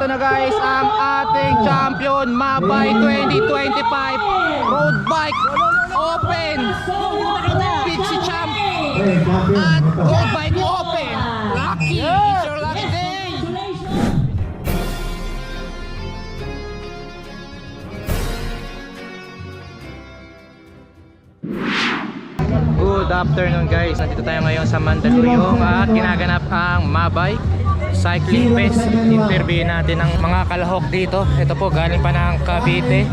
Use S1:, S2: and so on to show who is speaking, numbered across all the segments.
S1: Ito na guys, ang ating champion Mabay 2025 Road Bike Open Pixie Champ at Road Bike Open Lucky! It's your lucky day! Good afternoon guys. Nandito tayo ngayon sa Mandaluyong at ginaganap ang Mabay Cycling Fest. Interview natin ng mga kalahok dito. Ito po galing pa ng Cavite.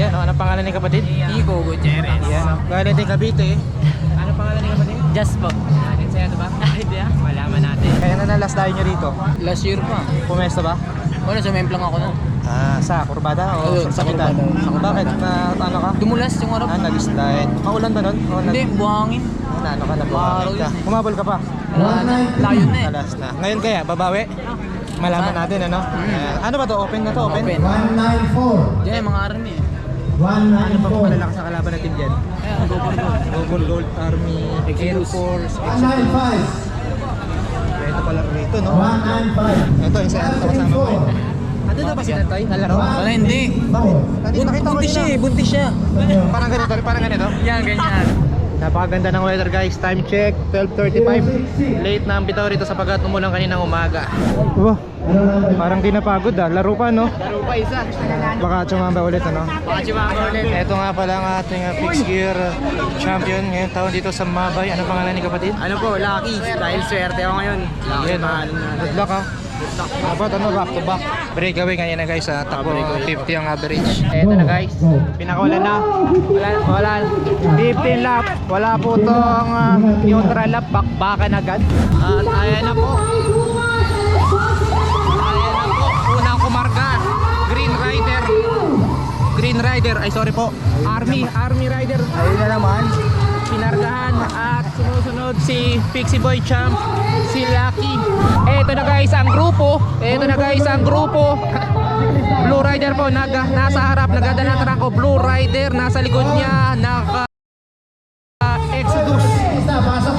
S1: Yan, oh, ano pangalan ni kapatid?
S2: Igo Gutierrez.
S1: Yan, oh. galing din Cavite. Ano pangalan ni kapatid?
S2: Just po.
S1: Sa'yo ba?
S2: Hindi ah. Malaman natin.
S1: Kaya na nalas tayo nyo rito.
S2: Last year pa.
S1: Pumesto ba?
S2: Wala, sumemplang ako na.
S1: Ah, sa Kurbada o
S2: Oo,
S1: sa
S2: sa
S1: Sakitan?
S2: Kurbada.
S1: Bakit? Na, ano ka?
S2: Dumulas yung araw.
S1: Ah, nag-slide. Maulan ba nun? O, nag-
S2: Hindi, buhangin.
S1: Na, ano ka, nabuhangin ka.
S2: Araw.
S1: Kumabol ka pa?
S2: Layo na eh.
S1: Alas na. Ngayon kaya, babawi? Malaman natin ano? Ayan. ano ba to? Open na to? Open?
S2: Open.
S3: 194.
S2: Diyan, mga army eh.
S1: Ano pa
S3: 194.
S1: malalakas sa kalaban natin dyan?
S2: Ayan, go for gold.
S1: Google Gold Army, Air Force,
S3: 195.
S1: Ito pala rito, no?
S3: 195.
S1: Ito, isa ito kasama ko. eh. Ano na ba si Tantoy? Nalaro?
S2: Wala, hindi.
S1: Bakit? Nakita nakita ko
S2: Buntis siya eh, buntis siya.
S1: Parang ganito, parang ganito.
S2: Yan, ganyan.
S1: Napakaganda ng weather guys. Time check, 12.35. Late na ang bitaw rito sapagkat umulan kaninang umaga. Wow, parang di napagod ah. Laro pa no?
S2: Laro pa isa.
S1: Baka tsumamba ulit ano?
S2: Baka chumama ulit.
S1: Ito nga pala ang ating uh, fixed gear uh, champion ngayong taon dito sa Mabay. Ano pangalan ni kapatid?
S2: Ano po, lucky. Dahil swerte ako ngayon. Lucky
S1: Yan,
S2: mahal na.
S1: Good luck ha. Dapat ano, back to back. Breakaway ngayon na guys ha. Takbo 50 ang average. Eto na guys. Pinakawalan na. Wala, wala. 15 lap. Wala po tong uh, neutral lap. Bakbakan agad. At ayan na po. Ayan na po. Unang kumarga. Green Rider. Green Rider. Ay sorry po. Army. Army Rider. Ayun na naman. Pinargahan at sumusunod si Pixie Boy Champ, si Lucky. Eto na guys ang grupo. Eto na guys ang grupo. Blue Rider po naga, nasa harap nagdadala ng trangko. Blue Rider nasa likod niya naka Exodus.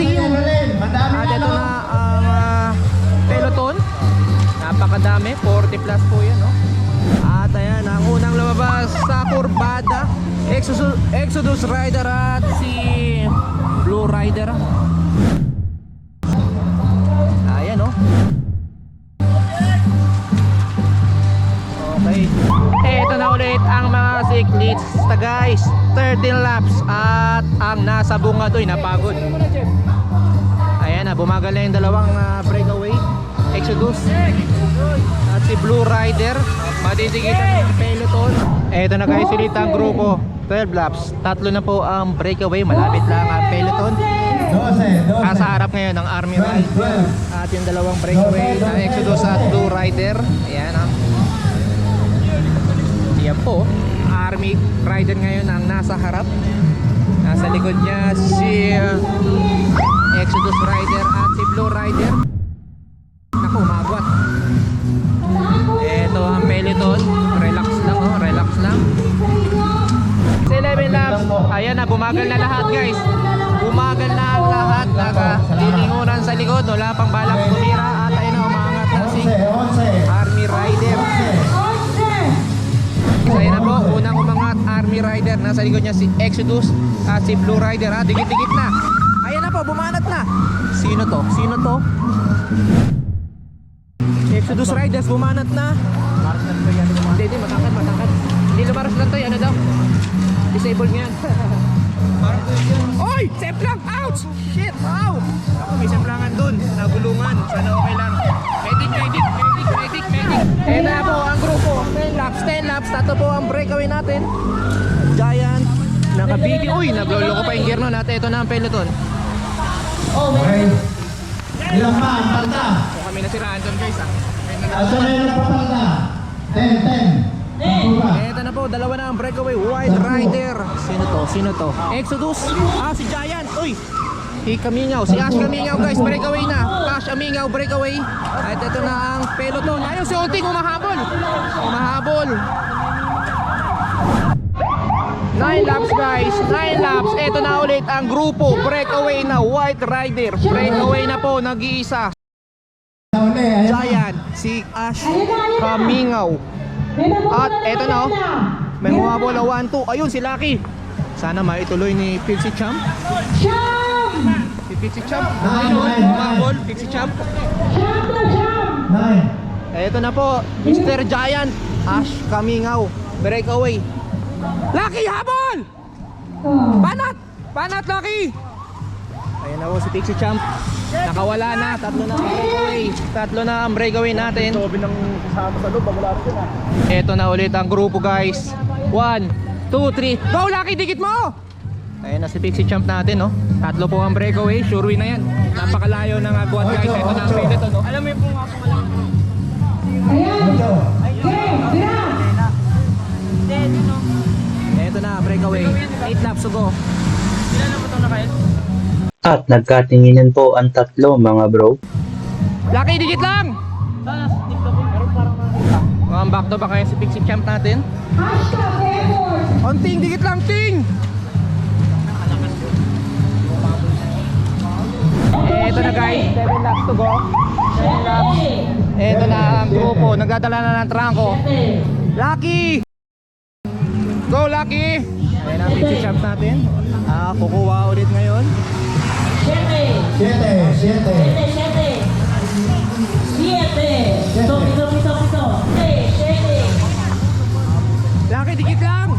S3: Yan, Alin. Madami
S1: At ito na ang ah, peloton. Napakadami, 40 plus po yan, no? Lumabas sa kurbada, Exodus, Exodus Rider at si Blue Rider. Ayan, no? Okay. Ito na ulit ang mga cyclists guys. 13 laps at ang nasa bunga do'y napagod. Ayan na, bumagal na yung dalawang ah, breakaway. Exodus. At si Blue Rider. Matitigitan ng peloton. Ito na guys, ulit ang grupo. 12 laps. Tatlo na po ang breakaway. Malapit lang ang peloton.
S3: 12, 12.
S1: Nasa harap ngayon ng Army Rider. At yung dalawang breakaway na Exodus at Blue Rider. Ayan ah. Yan po. Army Rider ngayon ang nasa harap. Nasa likod niya si uh, Exodus Rider at si Blue Rider. Bumagal na lahat guys. Bumagal na ang lahat. Nakalilingunan sa likod. Wala pang balak tumira. At ayun na, umangat na si
S3: 11, 11.
S1: Army Rider. Isa na po, unang umangat Army Rider. Nasa likod niya si Exodus at si Blue Rider. Ah, dikit-dikit na. Ayan na po, bumanat na. Sino to? Sino to? Exodus Riders, bumanat na. Hindi, hindi, matangkad, matangkad. Hindi lumaras lang to, ano daw? Disabled nga yan. Oy! Semplang! Ouch! Shit! Ow! Ako, may semplangan dun. Nagulungan. Sana okay lang. Medic, medic, medic, medic, medic. Ito na po ang grupo. 10 laps, 10 laps. Tato po ang breakaway natin. Giant. Nakabiti. Uy! Nagloloko pa yung gear nun natin. Ito na ang peloton.
S3: Okay. Ilan pa ang palda?
S1: So kami nasiraan dun guys ah.
S3: Asa na yung papalda? 10, 10.
S1: Ito na po, dalawa na ang breakaway. White Rider. Sino to? Sino to? Exodus. Ah, si Giant. Uy! Si Kamingaw. Si Ash Kamingaw guys. Breakaway na. Cash Amingaw breakaway. At ito na ang peloton. Ayun si Ulting umahabol. Umahabol. 9 laps guys. 9 laps. Ito na ulit ang grupo. Breakaway na. White Rider. Breakaway na po. Nag-iisa. Giant. si Ash Kamingaw. At eto na oh. May humabol na 1-2. Ayun si Lucky. Sana maituloy ni Pixie Champ. Si Pixie Champ. Oh, humabol. Pixie Champ.
S3: Nine.
S1: Eto na po. Mr. Giant. Ash Kamingaw. Breakaway. Lucky habol! Banat! Banat Lucky! Na po si Pixie Champ. Nakawala na. Tatlo na ang breakaway. Tatlo na ang breakaway natin.
S3: Tobi ng kasama sa loob, wala rin ah.
S1: Ito na ulit ang grupo guys. 1, 2, 3. Go Lucky! Dikit mo! Ayun na si Pixie Champ natin no. Tatlo po ang breakaway. Sure win na yan. Napakalayo ng agwat guys. Ito na ang pilit no. Alam mo yung kung ako wala.
S3: Ocho.
S1: Ito na breakaway. 8 laps to go.
S4: At nagkatinginan po ang tatlo mga bro.
S1: Lucky, dikit lang! Mga back to back ngayon si Pixie Champ natin. Onting, dikit lang, ting! Eto na guys, 7 laps to go. 7 laps. Eto na ang grupo, nagdadala na ng trangko. Lucky! Go Lucky! Ayan ang Pixie Champ natin. Ah, kukuha ulit ngayon.
S3: Siete. Siete.
S1: Lucky, dikit lang!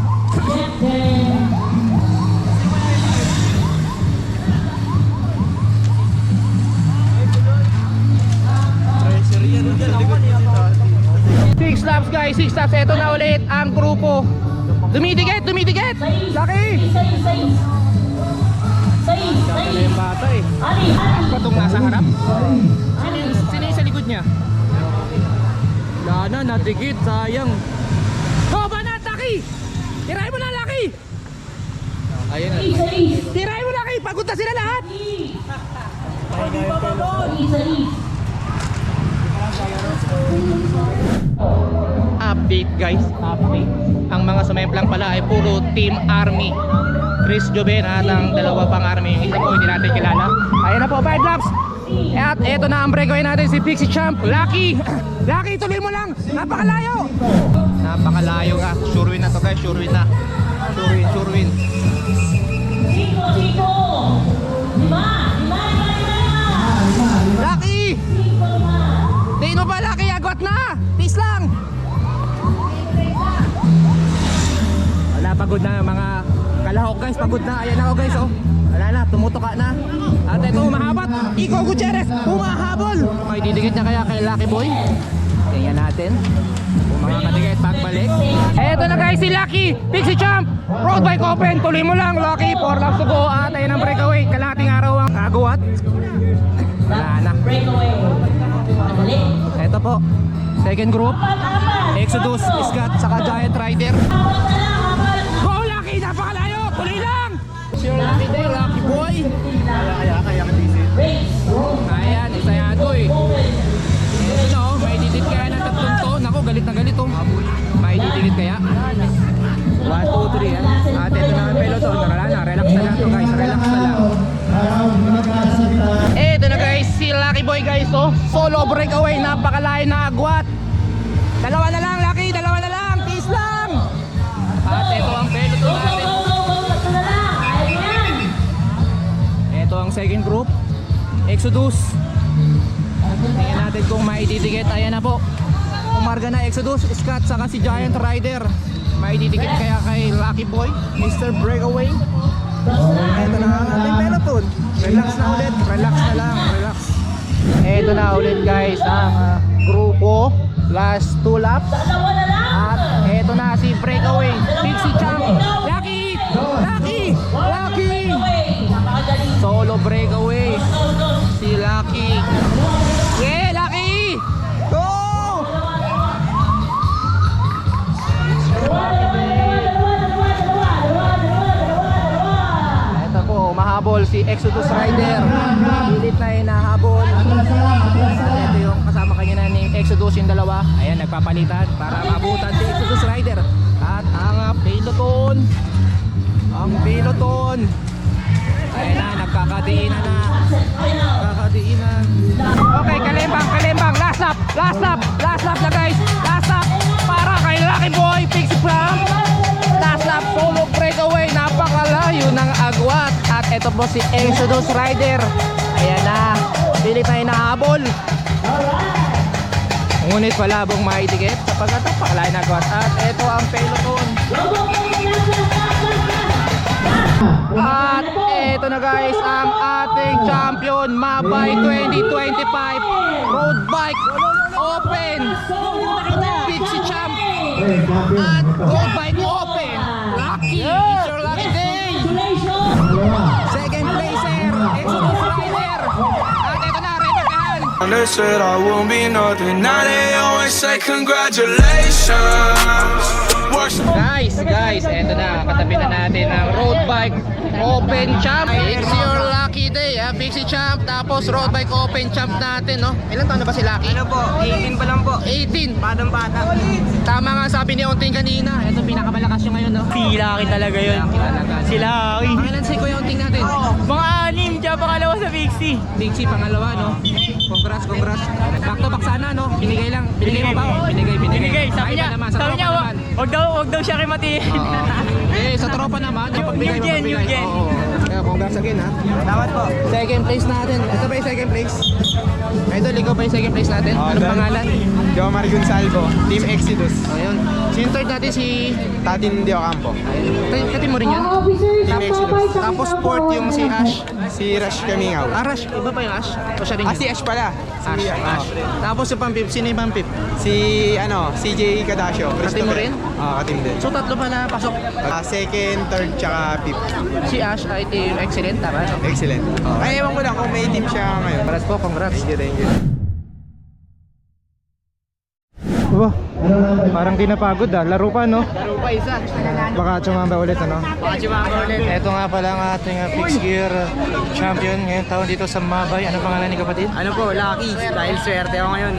S1: Six laps guys, six laps. Ito na ulit ang grupo. Dumidikit, dumidikit! Lucky! Ano yung bata eh? Patong nasa harap? Sino, sino yung sa likod niya? Wala na, nadikit, sayang. Oh, banat, Lucky! Tirahin mo na, Lucky! Ayun na. Tirahin mo, Lucky! Pagod na sila lahat! Update guys, update. Ang mga sumemplang pala ay puro Team Army. Chris Joven at ang dalawa pang army. Yung isa po hindi natin kilala. Ayan na po, 5 laps. At eto na ang breakaway natin si Pixie Champ. Lucky! Lucky, tuloy mo lang! Napakalayo! Napakalayo nga. Sure win na to guys, sure win na. Sure win, sure win. Lucky! Tingin mo ba Lucky, agot na! Peace lang! Wala, pagod na mga kalahok guys, pagod na. Ayan ako guys, oh. Wala na, tumutuka na. At ito, umahabat. Iko Gutierrez, humahabol. May didikit niya kaya kay Lucky Boy. Tingnan natin. Kung makakadikit pagbalik. Eto na guys, si Lucky. Pixie Champ. Road bike open. Tuloy mo lang, Lucky. 4 laps to go. At ayun ang breakaway. Kalating araw ang kaguwat. Wala na. Eto po. Second group. Exodus, Scott, saka Giant Rider. Tuloy lang! Lucky boy!
S3: Kaya, kaya ka busy.
S1: Exodus. Tingnan natin kung maididikit. Ayan na po. Umarga na Exodus, Scott, saka si Giant Rider. Maididikit kaya kay Lucky Boy, Mr. Breakaway. Ito na ang ating peloton. Relax na ulit. Relax na lang. Relax. Ito na ulit guys ang ah, grupo. Last two laps. At ito na si Breakaway. Pixie Champ. Mahabol si Exodus Rider. Pilit na hinahabol. At ito yung kasama kanya na ni Exodus yung dalawa. Ayan, nagpapalitan para mabutan si Exodus Rider. At ang peloton, ang peloton, Ayun na, nagkakadiinan na. Nagkakadiinan. Okay, kalimbang, kalimbang. Last lap, last lap, ito po si Exodus Rider. Ayan na. Pilit na inahabol. Ngunit wala bong maitikip sapagkat napakalayo ng agwat. At ito ang peloton. At ito na guys ang ating champion Mabay 2025 Road Bike Open Pixie Champ at Road Bike Open Lucky! It's your lucky day!
S5: They said I won't be nothing. Now they always say congratulations.
S1: Guys, guys, eto na, katabi na natin ang road bike open champ. It's your lucky day, ha? Pixie champ, tapos road bike open champ natin, no? Ilan taon na ba si Lucky?
S2: Ano po, 18 pa lang po.
S1: 18.
S2: Batang bata.
S1: Tama nga sabi ni Onting kanina, ito pinakamalakas yung ngayon, no?
S2: Si Lucky talaga yun. Si Lucky.
S1: Pangilan si Kuya Onting natin?
S2: Mga sa Big C.
S1: Pangalawa, no? Congrats, congrats. Back to back sana, no? Binigay lang. Binigay mo ba? Oh, binigay, binigay.
S2: Binigay,
S1: Sa
S2: sabi niya,
S1: naman, sa
S2: sabi
S1: tropa
S2: niya, wag,
S1: naman.
S2: wag daw, wag daw siya kimatiin.
S1: Oo. Eh, sa tropa naman, yung pagbigay
S2: New gen,
S1: mo
S2: new gen.
S1: Oo. Kaya congrats again, ha?
S2: Dapat po.
S1: Second place natin. Ito ba yung second place? Idol, ikaw ba yung second place natin? Anong pangalan?
S6: Jomar Gonzalvo, Team Exodus,
S1: O, yun. Sino third natin si...
S6: Tatin Dio Campo,
S1: Ayun. Kati mo rin yan?
S6: Team Exodus,
S1: Tapos fourth yung si Ash.
S6: si Rush Kamingaw.
S1: Ah, Ash. Iba pa yung Ash? O siya rin
S6: Ah,
S1: yun?
S6: si Ash pala.
S1: Ash.
S6: Si,
S1: Ash. Tapos yung pampip. Sino yung pampip?
S6: si ano, CJ Cadasio.
S1: Katim mo rin?
S6: Oo, katim din.
S1: So tatlo pala pasok.
S6: Ah, second, third, tsaka fifth.
S1: Si Ash ay team excellent, tama? No?
S6: Excellent. Ay, ewan ko lang kung may team siya ngayon.
S1: Congrats po, congrats.
S6: Thank you, thank you.
S1: Aba, parang di napagod ah. Laro pa, no?
S2: Laro pa isa.
S1: Baka tsumamba ulit, ano?
S2: Baka sumama ulit.
S1: Ito nga pala ang ating uh, fixed gear champion ngayong taon dito sa Mabay. Ano pangalan ni kapatid?
S2: Ano po, Lucky. Dahil swerte ako ngayon.